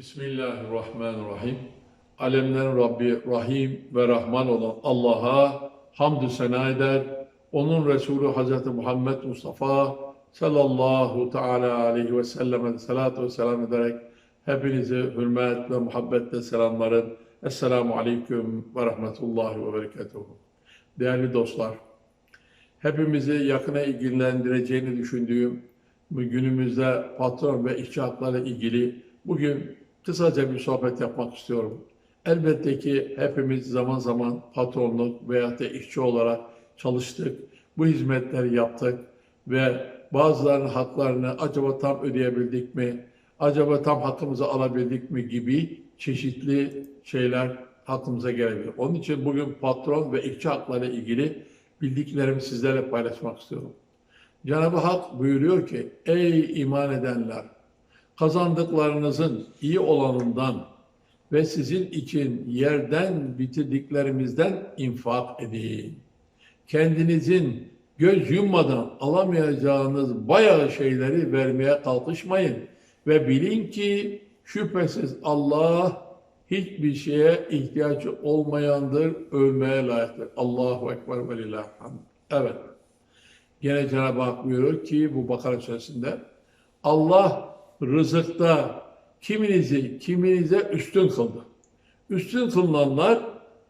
Bismillahirrahmanirrahim. Alemlerin Rabbi Rahim ve Rahman olan Allah'a hamdü sena eder. Onun Resulü Hazreti Muhammed Mustafa sallallahu teala aleyhi ve selleme salatu ve selam ederek hepinizi hürmet ve muhabbetle selamlarım. Esselamu aleyküm ve rahmetullahi ve berekatuhu. Değerli dostlar, hepimizi yakına ilgilendireceğini düşündüğüm günümüzde patron ve işçi ilgili bugün kısaca bir sohbet yapmak istiyorum. Elbette ki hepimiz zaman zaman patronluk veya da işçi olarak çalıştık, bu hizmetleri yaptık ve bazılarının haklarını acaba tam ödeyebildik mi, acaba tam hakkımızı alabildik mi gibi çeşitli şeyler aklımıza gelebilir. Onun için bugün patron ve işçi hakları ilgili bildiklerimi sizlerle paylaşmak istiyorum. Cenab-ı Hak buyuruyor ki, ey iman edenler, kazandıklarınızın iyi olanından ve sizin için yerden bitirdiklerimizden infak edin. Kendinizin göz yummadan alamayacağınız bayağı şeyleri vermeye kalkışmayın. Ve bilin ki şüphesiz Allah hiçbir şeye ihtiyacı olmayandır, övmeye layıktır. Allahu Ekber ve lillahi hamd. Evet. Gene Cenab-ı Hak buyuruyor ki bu Bakara suresinde Allah rızıkta kiminizi kiminize üstün kıldı. Üstün kılınanlar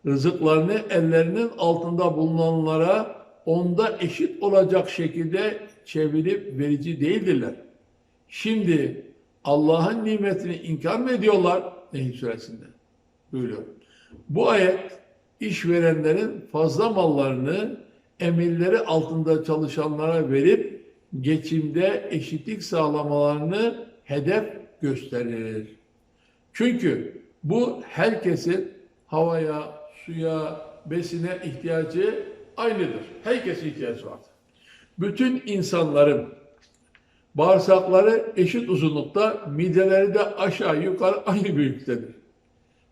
rızıklarını ellerinin altında bulunanlara onda eşit olacak şekilde çevirip verici değildirler. Şimdi Allah'ın nimetini inkar mı ediyorlar? Nehl suresinde buyuruyor. Bu ayet işverenlerin fazla mallarını emirleri altında çalışanlara verip geçimde eşitlik sağlamalarını hedef gösterir. Çünkü bu herkesin havaya, suya, besine ihtiyacı aynıdır. Herkesin ihtiyacı vardır. Bütün insanların bağırsakları eşit uzunlukta, mideleri de aşağı yukarı aynı büyüklüktedir.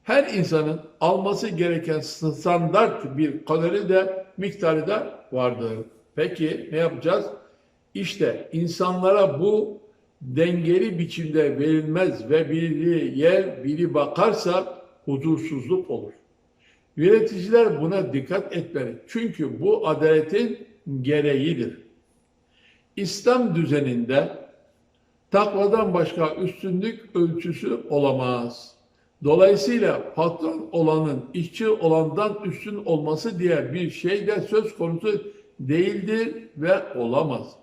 Her insanın alması gereken standart bir kalori de miktarı da vardır. Peki ne yapacağız? İşte insanlara bu dengeli biçimde verilmez ve biri yer, biri bakarsa huzursuzluk olur. Yöneticiler buna dikkat etmeli. Çünkü bu adaletin gereğidir. İslam düzeninde takvadan başka üstünlük ölçüsü olamaz. Dolayısıyla patron olanın işçi olandan üstün olması diye bir şey de söz konusu değildir ve olamaz.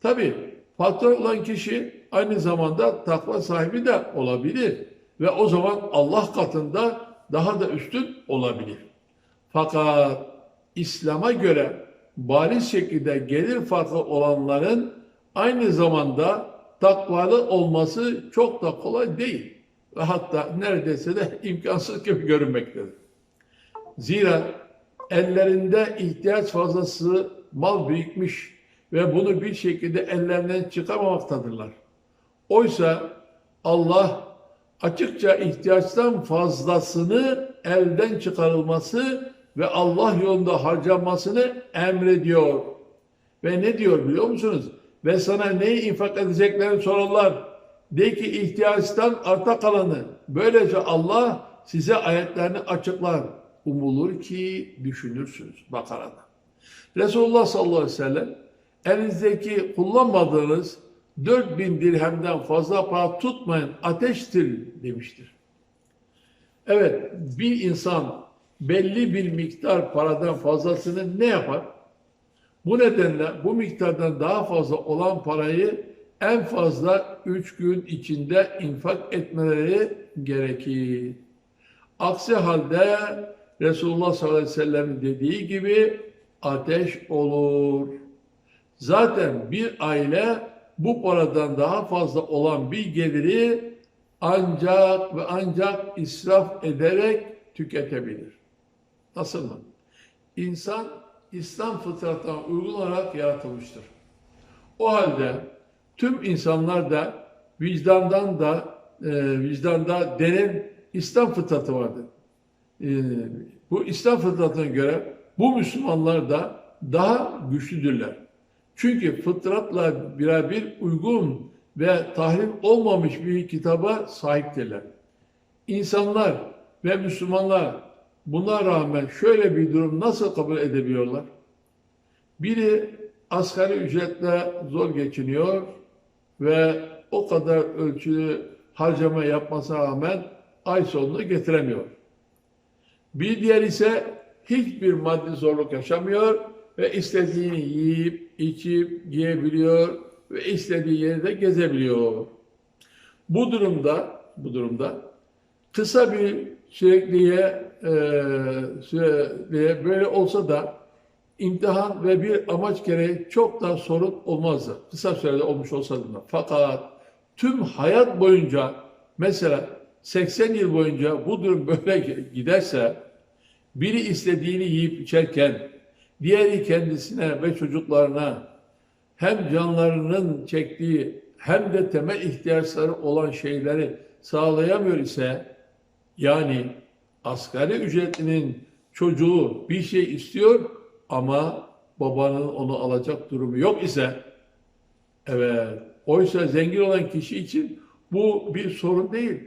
Tabi patron olan kişi aynı zamanda takva sahibi de olabilir ve o zaman Allah katında daha da üstün olabilir. Fakat İslam'a göre bariz şekilde gelir farkı olanların aynı zamanda takvalı olması çok da kolay değil. Ve hatta neredeyse de imkansız gibi görünmektedir. Zira ellerinde ihtiyaç fazlası mal birikmiş ve bunu bir şekilde ellerinden çıkarmamaktadırlar. Oysa Allah açıkça ihtiyaçtan fazlasını elden çıkarılması ve Allah yolunda harcanmasını emrediyor. Ve ne diyor biliyor musunuz? Ve sana neyi infak edeceklerini sorarlar. De ki ihtiyaçtan arta kalanı. Böylece Allah size ayetlerini açıklar. Umulur ki düşünürsünüz. Bakara'da. Resulullah sallallahu aleyhi ve sellem elinizdeki kullanmadığınız 4000 dirhemden fazla para tutmayın ateştir demiştir. Evet bir insan belli bir miktar paradan fazlasını ne yapar? Bu nedenle bu miktardan daha fazla olan parayı en fazla üç gün içinde infak etmeleri gerekir. Aksi halde Resulullah sallallahu aleyhi ve sellem dediği gibi ateş olur. Zaten bir aile bu paradan daha fazla olan bir geliri ancak ve ancak israf ederek tüketebilir. Nasıl mı? İnsan İslam fıtratına uygun olarak yaratılmıştır. O halde tüm insanlar da vicdandan da e, vicdanda denen İslam fıtratı vardır. E, bu İslam fıtratına göre bu Müslümanlar da daha güçlüdürler. Çünkü fıtratla birebir uygun ve tahrif olmamış bir kitaba sahiptirler. İnsanlar ve Müslümanlar buna rağmen şöyle bir durum nasıl kabul edebiliyorlar? Biri asgari ücretle zor geçiniyor ve o kadar ölçülü harcama yapmasına rağmen ay sonunu getiremiyor. Bir diğer ise hiçbir maddi zorluk yaşamıyor ve istediğini yiyip, içip, giyebiliyor ve istediği yerde gezebiliyor. Bu durumda, bu durumda kısa bir sürekliye, e, süreliğe böyle olsa da imtihan ve bir amaç gereği çok da sorun olmazdı. Kısa sürede olmuş olsa da. Fakat tüm hayat boyunca mesela 80 yıl boyunca bu durum böyle giderse biri istediğini yiyip içerken diğeri kendisine ve çocuklarına hem canlarının çektiği hem de temel ihtiyaçları olan şeyleri sağlayamıyor ise yani asgari ücretlinin çocuğu bir şey istiyor ama babanın onu alacak durumu yok ise evet oysa zengin olan kişi için bu bir sorun değil.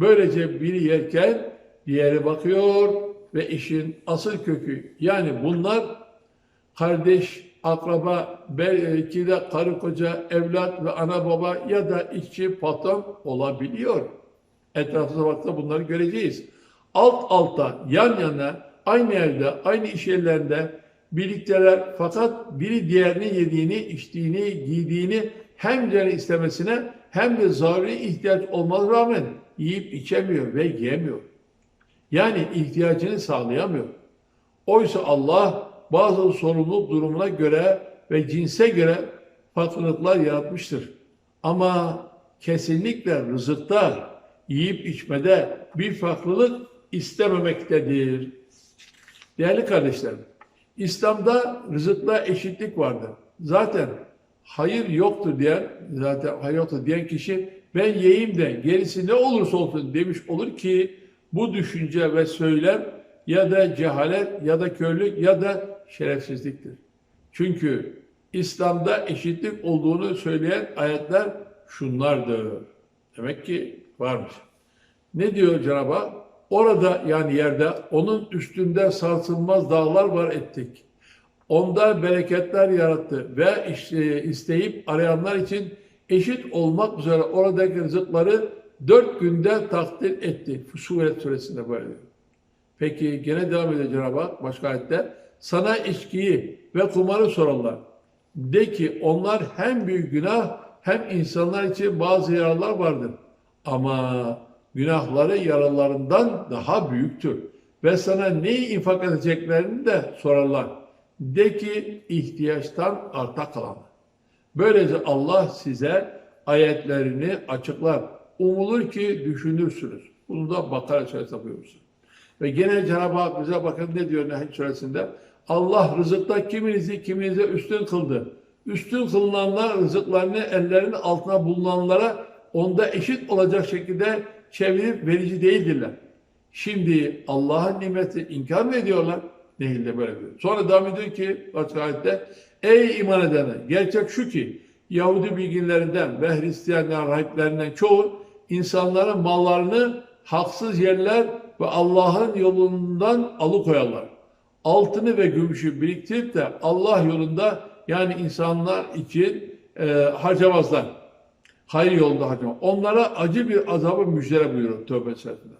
Böylece biri yerken diğeri bakıyor ve işin asıl kökü yani bunlar kardeş, akraba, belki de karı koca, evlat ve ana baba ya da işçi, patron olabiliyor. Etrafımıza baktığında bunları göreceğiz. Alt alta, yan yana, aynı yerde, aynı iş yerlerinde birlikteler fakat biri diğerini yediğini, içtiğini, giydiğini hem canı istemesine hem de zaruri ihtiyaç olmaz rağmen yiyip içemiyor ve yiyemiyor. Yani ihtiyacını sağlayamıyor. Oysa Allah bazı sorumluluk durumuna göre ve cinse göre farklılıklar yaratmıştır. Ama kesinlikle rızıkta, yiyip içmede bir farklılık istememektedir. Değerli kardeşlerim, İslam'da rızıkla eşitlik vardır. Zaten hayır yoktur diyen, zaten hayır yoktur diyen kişi ben yiyeyim de gerisi ne olursa olsun demiş olur ki bu düşünce ve söylem ya da cehalet ya da körlük ya da şerefsizliktir. Çünkü İslam'da eşitlik olduğunu söyleyen ayetler şunlardır. Demek ki varmış. Ne diyor Cenab-ı Hak? Orada yani yerde onun üstünde sarsılmaz dağlar var ettik. Onda bereketler yarattı ve işte isteyip arayanlar için eşit olmak üzere oradaki rızıkları dört günde takdir etti. Fusulet suresinde böyle. Peki gene devam ediyor Cenab-ı Hak başka ayette. Sana içkiyi ve kumarı sorarlar. De ki onlar hem büyük günah hem insanlar için bazı yararlar vardır. Ama günahları yaralarından daha büyüktür. Ve sana neyi infak edeceklerini de sorarlar. De ki ihtiyaçtan arta kalan. Böylece Allah size ayetlerini açıklar. Umulur ki düşünürsünüz. Bunu da Bakara suresinde buyurursun. Ve gene Cenab-ı Hak bize bakın ne diyor Nehl suresinde? Allah rızıkta kiminizi kiminize üstün kıldı. Üstün kılınanlar rızıklarını ellerinin altına bulunanlara onda eşit olacak şekilde çevirip verici değildirler. Şimdi Allah'ın nimeti inkar mı ediyorlar? Değil de böyle diyor. Sonra devam ediyor ki başka ayette Ey iman edenler! Gerçek şu ki Yahudi bilginlerinden ve Hristiyanlar rahiplerinden çoğu insanların mallarını haksız yerler ve Allah'ın yolundan alıkoyarlar. Altını ve gümüşü biriktirip de Allah yolunda yani insanlar için e, harcamazlar. Hayır yolunda harcamaz. Onlara acı bir azabı müjdele buyuruyor Tövbe Suresinde.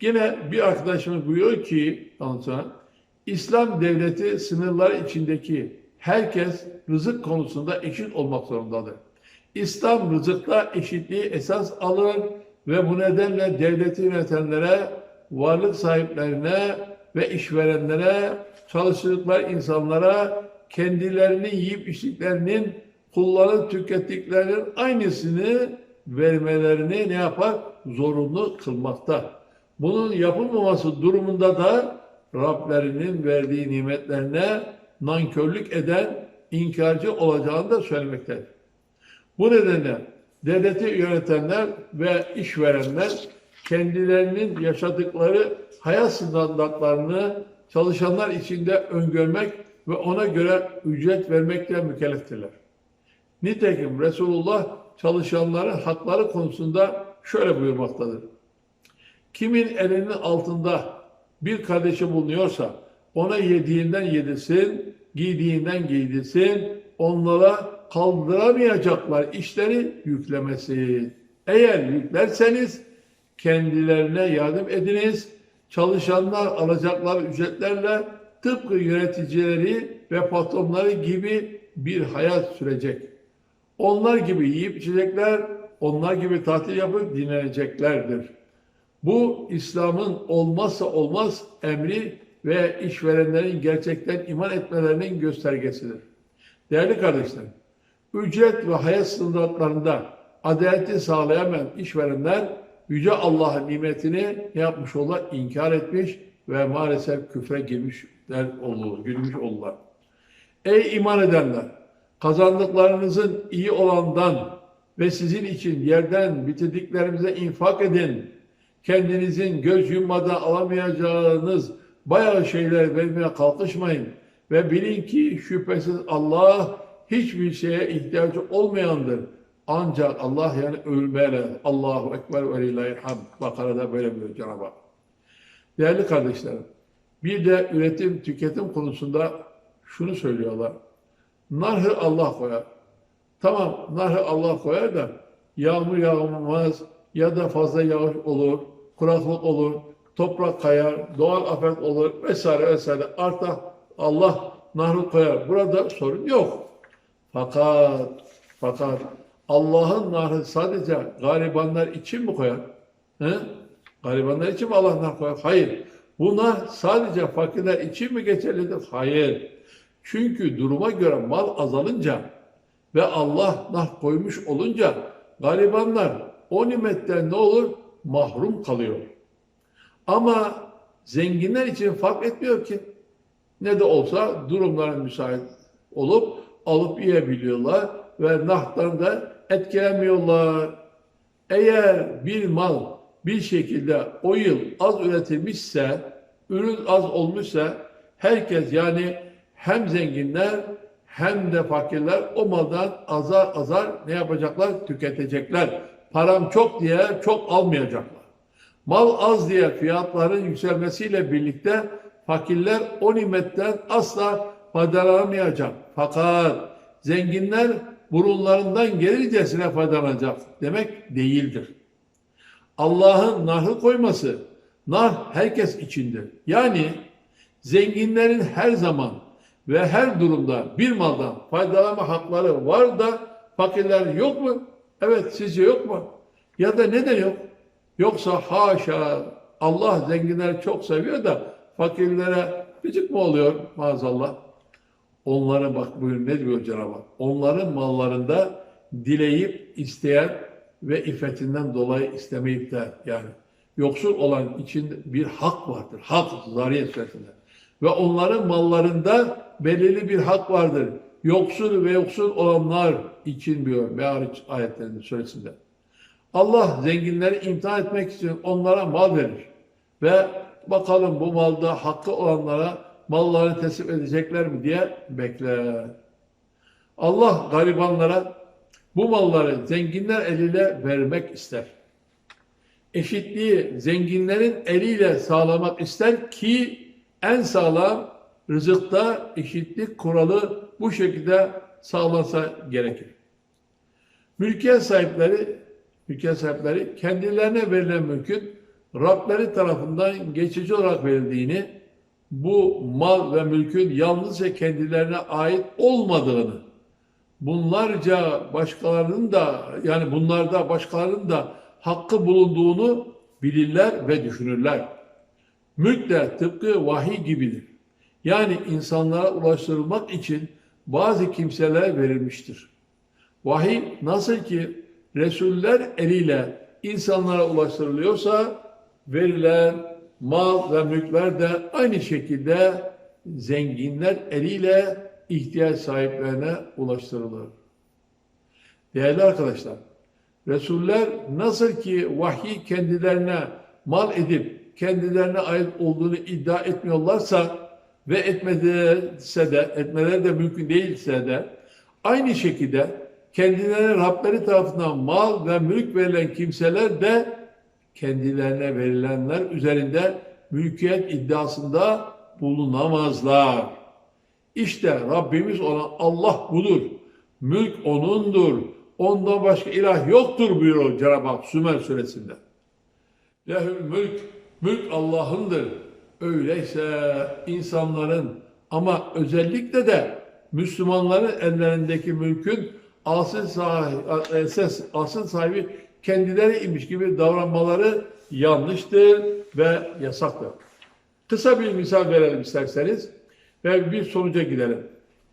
Yine bir arkadaşımız buyuruyor ki anlatılan, İslam devleti sınırları içindeki herkes rızık konusunda eşit olmak zorundadır. İslam rızıkta eşitliği esas alır ve bu nedenle devleti yönetenlere, varlık sahiplerine ve işverenlere, çalıştıkları insanlara kendilerini yiyip içtiklerinin, kullanıp tükettiklerinin aynısını vermelerini ne yapar? Zorunlu kılmakta. Bunun yapılmaması durumunda da Rablerinin verdiği nimetlerine nankörlük eden inkarcı olacağını da söylemektedir. Bu nedenle devleti yönetenler ve işverenler kendilerinin yaşadıkları hayat standartlarını çalışanlar içinde öngörmek ve ona göre ücret vermekle mükelleftirler. Nitekim Resulullah çalışanların hakları konusunda şöyle buyurmaktadır. Kimin elinin altında bir kardeşi bulunuyorsa ona yediğinden yedirsin, giydiğinden giydirsin, onlara kaldıramayacaklar işleri yüklemesi. Eğer yüklerseniz kendilerine yardım ediniz. Çalışanlar alacakları ücretlerle tıpkı yöneticileri ve patronları gibi bir hayat sürecek. Onlar gibi yiyip içecekler, onlar gibi tatil yapıp dinleneceklerdir. Bu İslam'ın olmazsa olmaz emri ve işverenlerin gerçekten iman etmelerinin göstergesidir. Değerli kardeşlerim, ücret ve hayat standartlarında adaleti sağlayamayan işverenler Yüce Allah'ın nimetini yapmış olurlar? İnkar etmiş ve maalesef küfre girmişler olur, girmiş olurlar. Ey iman edenler! Kazandıklarınızın iyi olandan ve sizin için yerden bitirdiklerimize infak edin. Kendinizin göz yummadan alamayacağınız bayağı şeyler vermeye kalkışmayın. Ve bilin ki şüphesiz Allah hiçbir şeye ihtiyacı olmayandır. Ancak Allah yani ölmeyle Allahu Ekber ve lillahi'l hamd. Bakara'da böyle diyor Cenab-ı. Değerli kardeşlerim, bir de üretim, tüketim konusunda şunu söylüyorlar. Narhı Allah koyar. Tamam, narhı Allah koyar da yağmur yağmaz ya da fazla yağış olur, kuraklık olur, toprak kayar, doğal afet olur vesaire vesaire. Artık Allah nahrı koyar. Burada sorun yok. Fakat fakat Allah'ın nahrı sadece garibanlar için mi koyar? He? Garibanlar için mi Allah nar koyar? Hayır. Bunlar sadece fakirler için mi geçerlidir? Hayır. Çünkü duruma göre mal azalınca ve Allah nah koymuş olunca garibanlar o nimetten ne olur? Mahrum kalıyor. Ama zenginler için fark etmiyor ki. Ne de olsa durumların müsait olup alıp yiyebiliyorlar ve nahtan da etkilemiyorlar. Eğer bir mal bir şekilde o yıl az üretilmişse, ürün az olmuşsa herkes yani hem zenginler hem de fakirler o maldan azar azar ne yapacaklar? Tüketecekler. Param çok diye çok almayacaklar. Mal az diye fiyatların yükselmesiyle birlikte fakirler o nimetten asla faydalanamayacak. Fakat zenginler burunlarından gelircesine faydalanacak demek değildir. Allah'ın nahı koyması, nah herkes içindir. Yani zenginlerin her zaman ve her durumda bir maldan faydalanma hakları var da fakirler yok mu? Evet sizce yok mu? Ya da neden yok? Yoksa haşa Allah zenginleri çok seviyor da fakirlere gıcık mı oluyor maazallah? Onlara bak buyur ne diyor Cenab-ı Hak? Onların mallarında dileyip isteyen ve iffetinden dolayı istemeyip de yani yoksul olan için bir hak vardır. Hak Zariyet suresinde. Ve onların mallarında belirli bir hak vardır. Yoksul ve yoksul olanlar için diyor Me'ariç ayetlerinin suresinde. Allah zenginleri imtihan etmek için onlara mal verir. Ve bakalım bu malda hakkı olanlara mallarını teslim edecekler mi diye bekler. Allah garibanlara bu malları zenginler eliyle vermek ister. Eşitliği zenginlerin eliyle sağlamak ister ki en sağlam rızıkta eşitlik kuralı bu şekilde sağlansa gerekir. Mülkiyet sahipleri, mülkiyet sahipleri kendilerine verilen mülkün Rableri tarafından geçici olarak verildiğini, bu mal ve mülkün yalnızca kendilerine ait olmadığını, bunlarca başkalarının da yani bunlarda başkalarının da hakkı bulunduğunu bilirler ve düşünürler. Mülk de tıpkı vahiy gibidir. Yani insanlara ulaştırılmak için bazı kimselere verilmiştir. Vahiy nasıl ki Resuller eliyle insanlara ulaştırılıyorsa verilen mal ve mülkler de aynı şekilde zenginler eliyle ihtiyaç sahiplerine ulaştırılır. Değerli arkadaşlar, Resuller nasıl ki vahiy kendilerine mal edip kendilerine ait olduğunu iddia etmiyorlarsa ve etmediyse de etmeleri de mümkün değilse de aynı şekilde kendilerine Rableri tarafından mal ve mülk verilen kimseler de kendilerine verilenler üzerinde mülkiyet iddiasında bulunamazlar. İşte Rabbimiz olan Allah budur. Mülk O'nundur. Ondan başka ilah yoktur buyuruyor Cenab-ı Hak Sümer suresinde. Lehül mülk, mülk Allah'ındır. Öyleyse insanların ama özellikle de Müslümanların ellerindeki mülkün asıl sahibi, asıl sahibi kendileriymiş gibi davranmaları yanlıştır ve yasaktır. Kısa bir misal verelim isterseniz ve bir sonuca gidelim.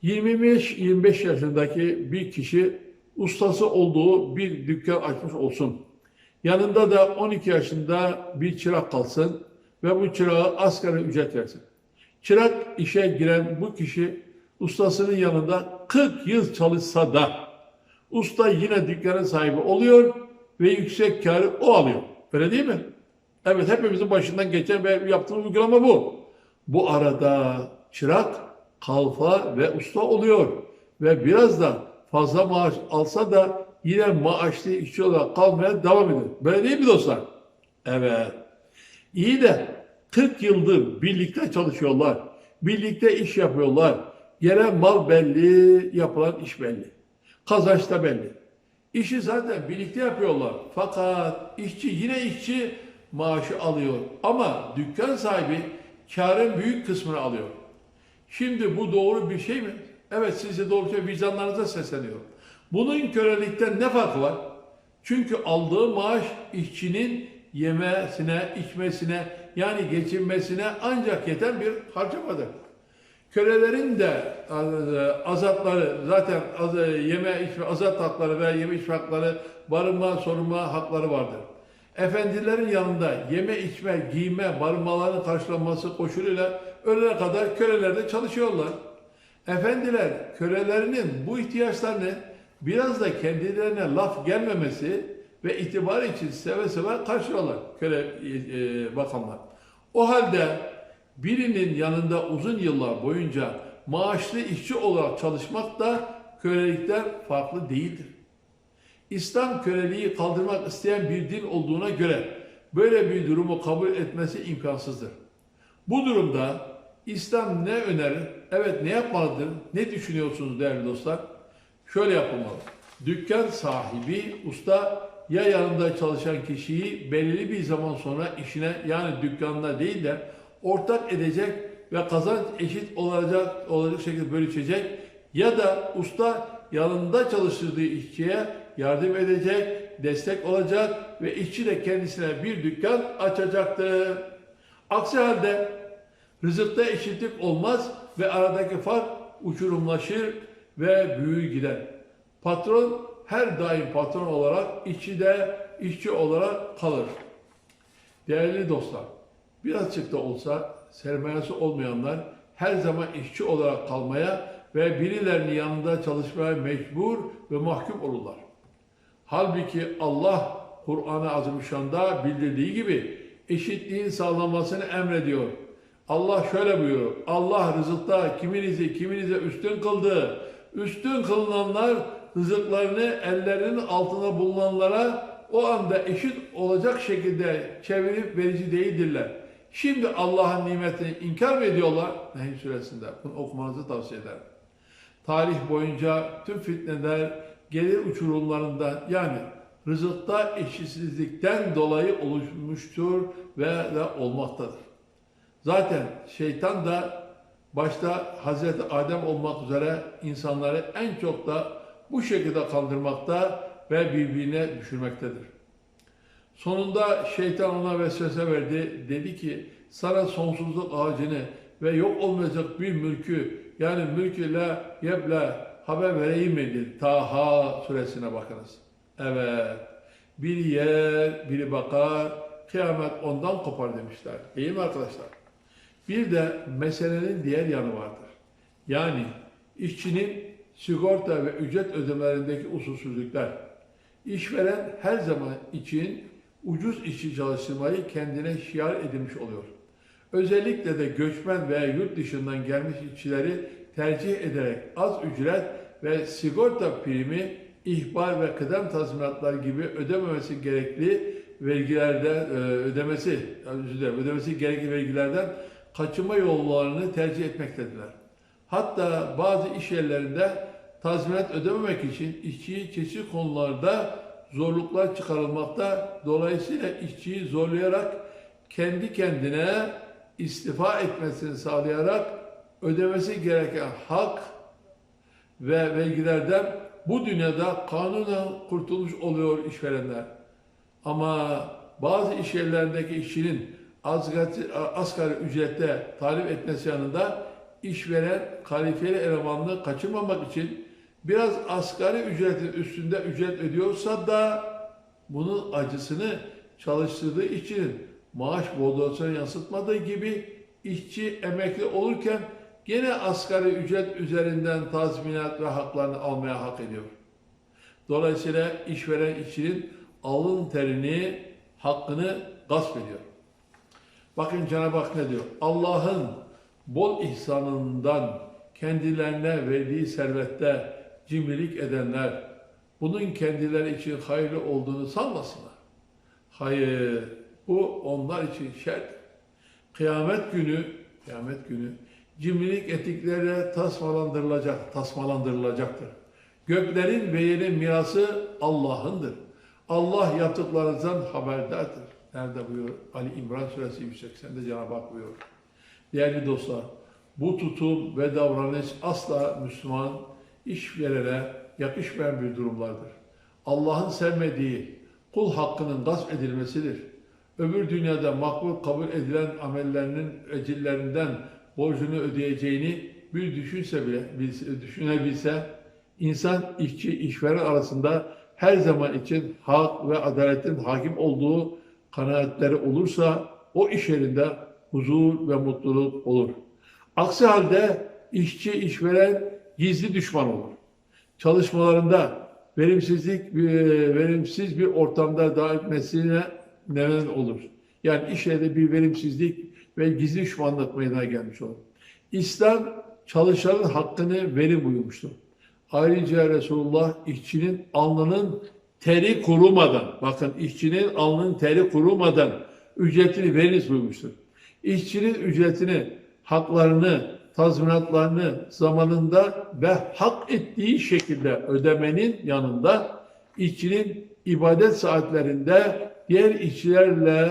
25-25 yaşındaki bir kişi ustası olduğu bir dükkan açmış olsun. Yanında da 12 yaşında bir çırak kalsın ve bu çırağa asgari ücret versin. Çırak işe giren bu kişi ustasının yanında 40 yıl çalışsa da usta yine dükkanın sahibi oluyor ve yüksek karı o alıyor. Öyle değil mi? Evet hepimizin başından geçen ve yaptığımız uygulama bu. Bu arada çırak kalfa ve usta oluyor ve biraz da fazla maaş alsa da yine maaşlı işçi olarak kalmaya devam ediyor. Böyle değil mi dostlar? Evet. İyi de 40 yıldır birlikte çalışıyorlar. Birlikte iş yapıyorlar. Gelen mal belli, yapılan iş belli. Kazanç da belli. İşi zaten birlikte yapıyorlar. Fakat işçi yine işçi maaşı alıyor. Ama dükkan sahibi karın büyük kısmını alıyor. Şimdi bu doğru bir şey mi? Evet size doğruca vicdanlarınıza sesleniyorum. Bunun kölelikten ne farkı var? Çünkü aldığı maaş işçinin yemesine, içmesine yani geçinmesine ancak yeten bir harcamadır. Kölelerin de e, azatları zaten az- e, yeme içme azat hakları ve yeme içme hakları, barınma, sorunma hakları vardır. Efendilerin yanında yeme içme, giyme, barınmaların karşılanması koşuluyla ölene kadar kölelerde çalışıyorlar. Efendiler kölelerinin bu ihtiyaçlarını biraz da kendilerine laf gelmemesi ve itibar için seve seve karşılıyorlar köle e, e, bakanlar. O halde birinin yanında uzun yıllar boyunca maaşlı işçi olarak çalışmak da kölelikten farklı değildir. İslam köleliği kaldırmak isteyen bir din olduğuna göre böyle bir durumu kabul etmesi imkansızdır. Bu durumda İslam ne önerir? Evet ne yapmalıdır? Ne düşünüyorsunuz değerli dostlar? Şöyle yapılmalı. Dükkan sahibi, usta ya yanında çalışan kişiyi belirli bir zaman sonra işine yani dükkanına değil de ortak edecek ve kazanç eşit olacak olacak şekilde bölüşecek ya da usta yanında çalıştırdığı işçiye yardım edecek, destek olacak ve işçi de kendisine bir dükkan açacaktır. Aksi halde rızıkta eşitlik olmaz ve aradaki fark uçurumlaşır ve büyür gider. Patron her daim patron olarak, işçi de işçi olarak kalır. Değerli dostlar, birazcık da olsa sermayesi olmayanlar her zaman işçi olarak kalmaya ve birilerinin yanında çalışmaya mecbur ve mahkum olurlar. Halbuki Allah Kur'an-ı Azimüşşan'da bildirdiği gibi eşitliğin sağlanmasını emrediyor. Allah şöyle buyuruyor. Allah rızıkta kiminizi kiminize üstün kıldı. Üstün kılınanlar rızıklarını ellerinin altına bulunanlara o anda eşit olacak şekilde çevirip verici değildirler. Şimdi Allah'ın nimetini inkar mı ediyorlar? Nehl suresinde. Bunu okumanızı tavsiye ederim. Tarih boyunca tüm fitneler gelir uçurumlarından yani rızıkta eşitsizlikten dolayı oluşmuştur ve de olmaktadır. Zaten şeytan da başta Hazreti Adem olmak üzere insanları en çok da bu şekilde kandırmakta ve birbirine düşürmektedir. Sonunda şeytan ona vesvese verdi. Dedi ki sana sonsuzluk ağacını ve yok olmayacak bir mülkü yani mülkü la yeble haber vereyim mi dedi. Taha suresine bakınız. Evet. Biri yer, biri bakar. Kıyamet ondan kopar demişler. İyi mi arkadaşlar? Bir de meselenin diğer yanı vardır. Yani işçinin sigorta ve ücret ödemelerindeki usulsüzlükler. İşveren her zaman için ucuz işçi çalıştırmayı kendine şiar edilmiş oluyor. Özellikle de göçmen veya yurt dışından gelmiş işçileri tercih ederek az ücret ve sigorta primi ihbar ve kıdem tazminatlar gibi ödememesi gerekli vergilerden e, ödemesi özür ödemesi gerekli vergilerden kaçınma yollarını tercih etmektedirler. Hatta bazı iş yerlerinde tazminat ödememek için işçiyi çeşitli konularda zorluklar çıkarılmakta. Dolayısıyla işçiyi zorlayarak kendi kendine istifa etmesini sağlayarak ödemesi gereken hak ve vergilerden bu dünyada kanunen kurtulmuş oluyor işverenler. Ama bazı iş yerlerindeki işçinin asgari, asgari ücrette talep etmesi yanında işveren kalifeli elemanını kaçırmamak için biraz asgari ücretin üstünde ücret ödüyorsa da bunun acısını çalıştırdığı işçinin maaş bordrosuna yansıtmadığı gibi işçi emekli olurken gene asgari ücret üzerinden tazminat ve haklarını almaya hak ediyor. Dolayısıyla işveren işçinin alın terini, hakkını gasp ediyor. Bakın Cenab-ı Hak ne diyor? Allah'ın bol ihsanından kendilerine verdiği servette cimrilik edenler bunun kendileri için hayırlı olduğunu sanmasınlar. Hayır, bu onlar için şer. Kıyamet günü, kıyamet günü cimrilik ettikleri tasmalandırılacak, tasmalandırılacaktır. Göklerin ve yerin mirası Allah'ındır. Allah yaptıklarınızdan haberdardır. Nerede buyuruyor? Ali İmran Suresi 180'de Cenab-ı Hak buyuruyor. Değerli dostlar, bu tutum ve davranış asla Müslüman işverene yakışmayan bir durumlardır. Allah'ın sevmediği kul hakkının gasp edilmesidir. Öbür dünyada makbul kabul edilen amellerinin ecillerinden borcunu ödeyeceğini bir düşünse bile, bilse- düşünebilse, insan işçi işveren arasında her zaman için hak ve adaletin hakim olduğu kanaatleri olursa o iş yerinde huzur ve mutluluk olur. Aksi halde işçi işveren gizli düşman olur. Çalışmalarında verimsizlik bir- verimsiz bir ortamda devam etmesine neden olur. Yani iş yerinde bir verimsizlik ve gizli düşmanlık meydana gelmiş olur. İslam çalışanın hakkını verim buyurmuştur. Ayrıca Resulullah işçinin alnının teri kurumadan, bakın işçinin alnının teri kurumadan ücretini veriniz buyurmuştur. İşçinin ücretini, haklarını, tazminatlarını zamanında ve hak ettiği şekilde ödemenin yanında işçinin ibadet saatlerinde diğer işçilerle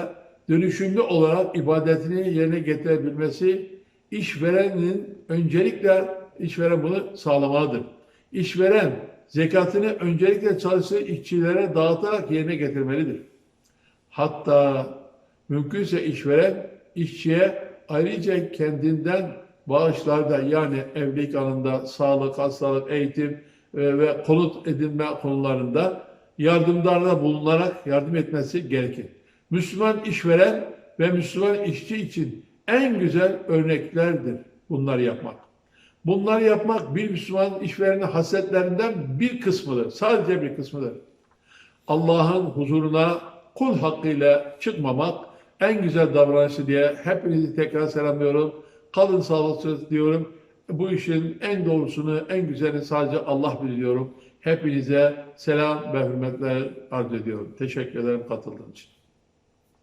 dönüşümlü olarak ibadetini yerine getirebilmesi işverenin öncelikle işveren bunu sağlamalıdır. İşveren zekatını öncelikle çalıştığı işçilere dağıtarak yerine getirmelidir. Hatta mümkünse işveren işçiye ayrıca kendinden bağışlarda yani evlilik anında sağlık, hastalık, eğitim e, ve konut edinme konularında yardımlarda bulunarak yardım etmesi gerekir. Müslüman işveren ve Müslüman işçi için en güzel örneklerdir bunları yapmak. Bunları yapmak bir Müslüman işverenin hasletlerinden bir kısmıdır. Sadece bir kısmıdır. Allah'ın huzuruna kul hakkıyla çıkmamak en güzel davranışı diye hepinizi tekrar selamlıyorum. Kalın sağlıksız diyorum. Bu işin en doğrusunu, en güzelini sadece Allah biliyorum. Hepinize selam ve hürmetler arz ediyorum. Teşekkür ederim katıldığınız için.